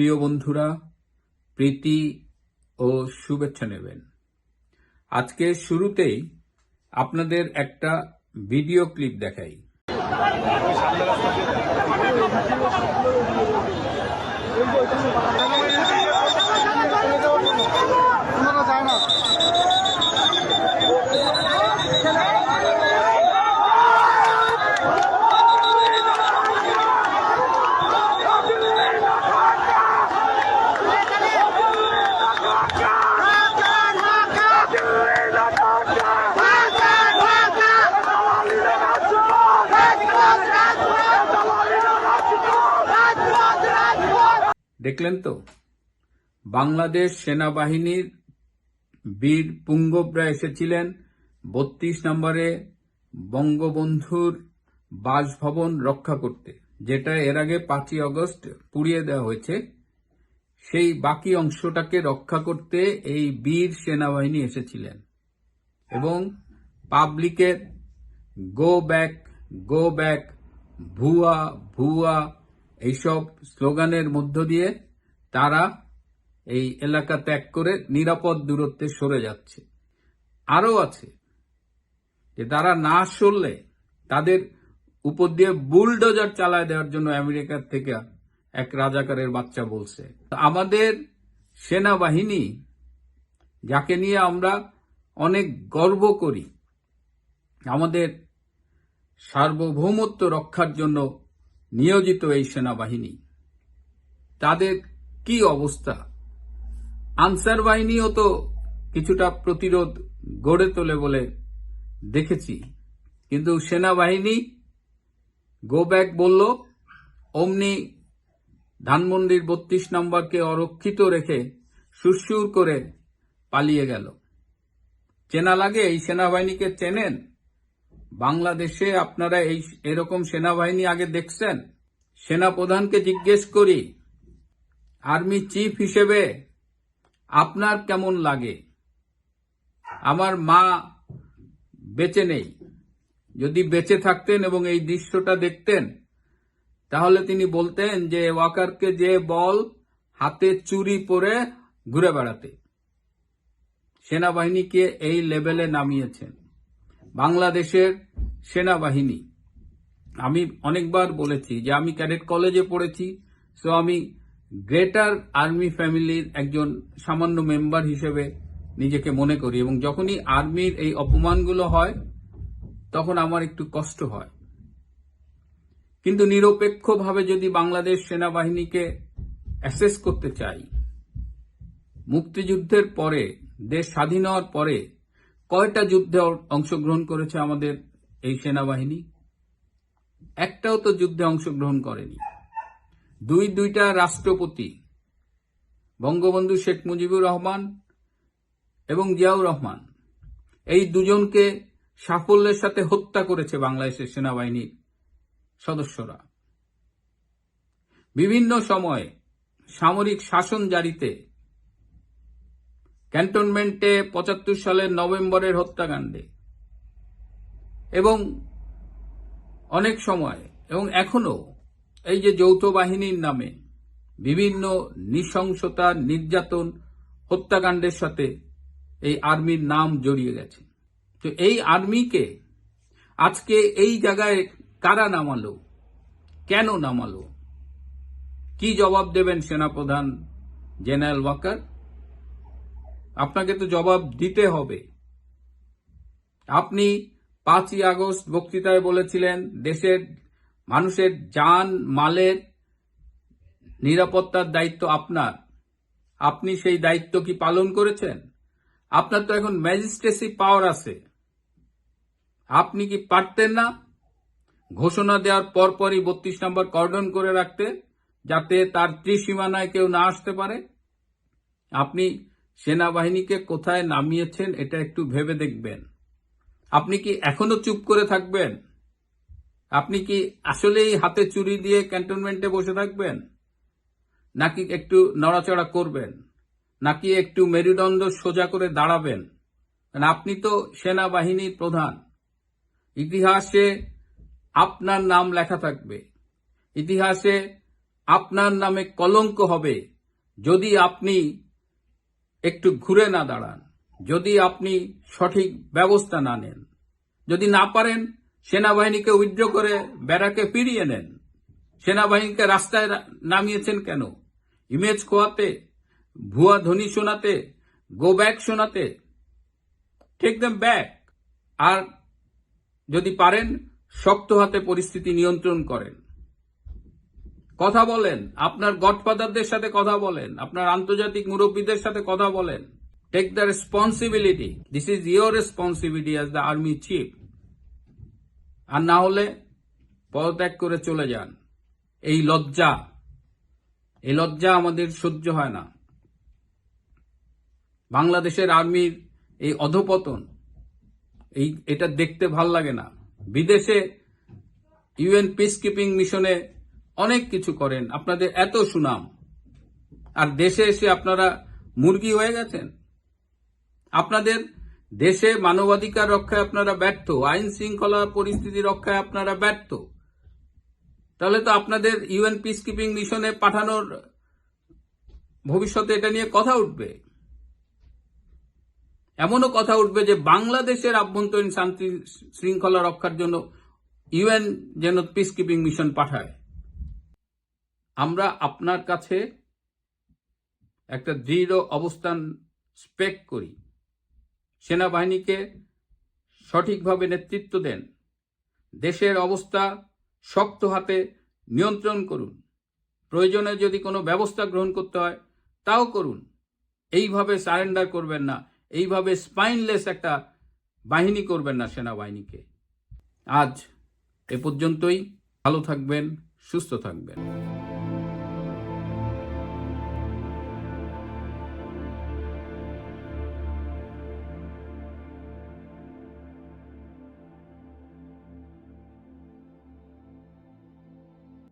প্রিয় বন্ধুরা প্রীতি ও শুভেচ্ছা নেবেন। আজকে শুরুতেই আপনাদের একটা ভিডিও ক্লিপ দেখাই। দেখলেন তো? বাংলাদেশ সেনাবাহিনীর বীর পুঙ্গবরা এসেছিলেন বত্রিশ নম্বরে বঙ্গবন্ধুর বাসভবন রক্ষা করতে, যেটা এর আগে পাঁচই আগস্ট পুড়িয়ে দেওয়া হয়েছে। সেই বাকি অংশটাকে রক্ষা করতে এই বীর সেনাবাহিনী এসেছিলেন এবং পাবলিকের গো ব্যাক গো ব্যাক, ভুয়া ভুয়া এইসব স্লোগানের মধ্য দিয়ে তারা এই এলাকা ত্যাগ করে নিরাপদ দূরত্বে সরে যাচ্ছে। আরও আছে যে তারা না সরলে তাদের উপর দিয়ে বুলডোজার চালায় দেওয়ার জন্য আমেরিকার থেকে এক রাজাকারের বাচ্চা বলছে। আমাদের সেনাবাহিনী, যাকে নিয়ে আমরা অনেক গর্ব করি, আমাদের সার্বভৌমত্ব রক্ষার জন্য নিয়োজিত এই সেনাবাহিনী। তাদের কি অবস্থা? আনসার বাহিনীও তো কিছুটা প্রতিরোধ গড়ে তোলে বলে দেখেছি। কিন্তু সেনাবাহিনী গো ব্যাক বলল, অমনি ধানমন্ডির বত্রিশ নম্বরকে অরক্ষিত রেখে সুরসুর করে পালিয়ে গেল। চেনা লাগে এই সেনাবাহিনীকে চেনেন? বাংলাদেশে আপনারা এই এরকম সেনাবাহিনী আগে দেখছেন? সেনাপ্রধানকে জিজ্ঞেস করি, আর্মি চিফ হিসেবে আপনার কেমন লাগে? আমার মা বেঁচে নেই। যদি বেঁচে থাকতেন এবং এই দৃশ্যটা দেখতেন, তাহলে তিনি বলতেন যে ওয়াকারকে যে বল হাতে চুরি পরে ঘুরে বেড়াতে। সেনাবাহিনীকে এই লেভেলে নামিয়েছেন। বাংলাদেশের সেনাবাহিনী। আমি অনেকবার বলেছি যে আমি ক্যাডেট কলেজে পড়েছি, সো আমি গ্রেটার আর্মি ফ্যামিলির একজন সামান্য মেম্বার হিসেবে নিজেকে মনে করি এবং যখনই আর্মির এই অপমানগুলো হয়, তখন আমার একটু কষ্ট হয়। কিন্তু নিরপেক্ষভাবে যদি বাংলাদেশ সেনাবাহিনীকে অ্যাসেস করতে চাই, মুক্তিযুদ্ধের পরে, দেশ স্বাধীন হওয়ার পরে কয়টা যুদ্ধে অংশগ্রহণ করেছে আমাদের এই সেনাবাহিনী? একটাও তো যুদ্ধে অংশগ্রহণ করেনি। দুই দুইটা রাষ্ট্রপতি, বঙ্গবন্ধু শেখ মুজিবুর রহমান এবং জিয়াউর রহমান, এই দুজনকে সাফল্যের সাথে হত্যা করেছে বাংলাদেশের সেনাবাহিনীর সদস্যরা। বিভিন্ন সময়ে সামরিক শাসন জারিতে ক্যান্টনমেন্টে পঁচাত্তর সালের নভেম্বরের হত্যাকাণ্ডে। এবং অনেক সময়, এবং এখনও এই যে যৌথ বাহিনীর নামে বিভিন্ন নৃশংসতা, নির্যাতন, হত্যাকাণ্ডের সাথে এই আর্মির নাম জড়িয়ে গেছে। তো এই আর্মিকে আজকে এই জায়গায় কারা নামালো? কেন নামালো? কি জবাব দেবেন সেনাপ্রধান জেনারেল ওয়াকার? আপনাকে তো জবাব দিতে হবে। আপনি পাঁচই আগস্ট বক্তৃতায় বলেছিলেন, দেশের মানুষের যান মালের নিরাপত্তার দায়িত্ব আপনার। আপনি সেই দায়িত্ব কি পালন করেছেন? আপনার তো এখন ম্যাজিস্ট্রেসি পাওয়ার আছে। আপনি কি পারতেন না? ঘোষণা দেওয়ার পরপরই বত্রিশ নম্বর কর্ডন করে রাখতে, যাতে তার ত্রিসীমানায় কেউ না আসতে পারে? আপনি সেনাবাহিনীকে কোথায় নামিয়েছেন এটা একটু ভেবে দেখবেন। আপনি কি এখনও চুপ করে থাকবেন? আপনি কি আসলেই হাতে চুরি দিয়ে ক্যান্টনমেন্টে বসে থাকবেন? নাকি একটু নড়াচড়া করবেন? নাকি একটু মেরুদণ্ড সোজা করে দাঁড়াবেন? আপনি তো সেনাবাহিনীর প্রধান। ইতিহাসে আপনার নাম লেখা থাকবে। ইতিহাসে আপনার নামে কলঙ্ক হবে। যদি আপনি একটু ঘুরে না দাঁড়ান। যদি আপনি সঠিক ব্যবস্থা না নেন, যদি না পারেন, সেনাবাহিনীকে উইথড্র করে ব্যারাকে ফিরিয়ে নেন। সেনাবাহিনীকে রাস্তায় নামিয়েছেন কেন? ইমেজ খোয়াতে, ভুয়া ধ্বনি শোনাতে, গো ব্যাক শোনাতে। Take them back. আর যদি পারেন, শক্ত হাতে পরিস্থিতি নিয়ন্ত্রণ করেন। কথা বলেন। আপনার গডফাদারদের সাথে কথা বলেন। আপনার আন্তর্জাতিক মুরব্বীদের সাথে কথা বলেন। Take the responsibility this is your responsibility as the army chief আর না হলে পদত্যাগ করে চলে যান। এই লজ্জা। এই লজ্জা আমাদের সহ্য হয় না। বাংলাদেশের আর্মির এই অধপতন, এই, এটা দেখতে ভালো লাগে না। বিদেশে ইউএন পিস কিপিং মিশনে অনেক কিছু করেন। আপনাদের এত সুনাম। আর দেশে এসে আপনারা মুরগি হয়ে গেছেন? আপনাদের দেশে মানবাধিকার রক্ষায় আপনারা ব্যর্থ, আইন শৃঙ্খলা পরিস্থিতি রক্ষায় আপনারা ব্যর্থ। তাহলে তো আপনাদের ইউএন পিস কিপিং মিশনে পাঠানোর ভবিষ্যতে এটা নিয়ে কথা উঠবে। এমনও কথা উঠবে যে বাংলাদেশের আভ্যন্তরীণ শান্তি শৃঙ্খলা রক্ষার জন্য ইউএন যেন পিস কিপিং মিশন পাঠায়। আমরা আপনার কাছে একটা দৃঢ় অবস্থান স্পেক করি। সেনাবাহিনীকে সঠিকভাবে নেতৃত্ব দেন। দেশের অবস্থা শক্ত হাতে নিয়ন্ত্রণ করুন। প্রয়োজনে যদি কোনো ব্যবস্থা গ্রহণ করতে হয়, তাও করুন। এইভাবে সারেন্ডার করবেন না। এইভাবে স্পাইনলেস একটা বাহিনী করবেন না সেনাবাহিনীকে। আজ এ পর্যন্তই। ভালো থাকবেন, সুস্থ থাকবেন।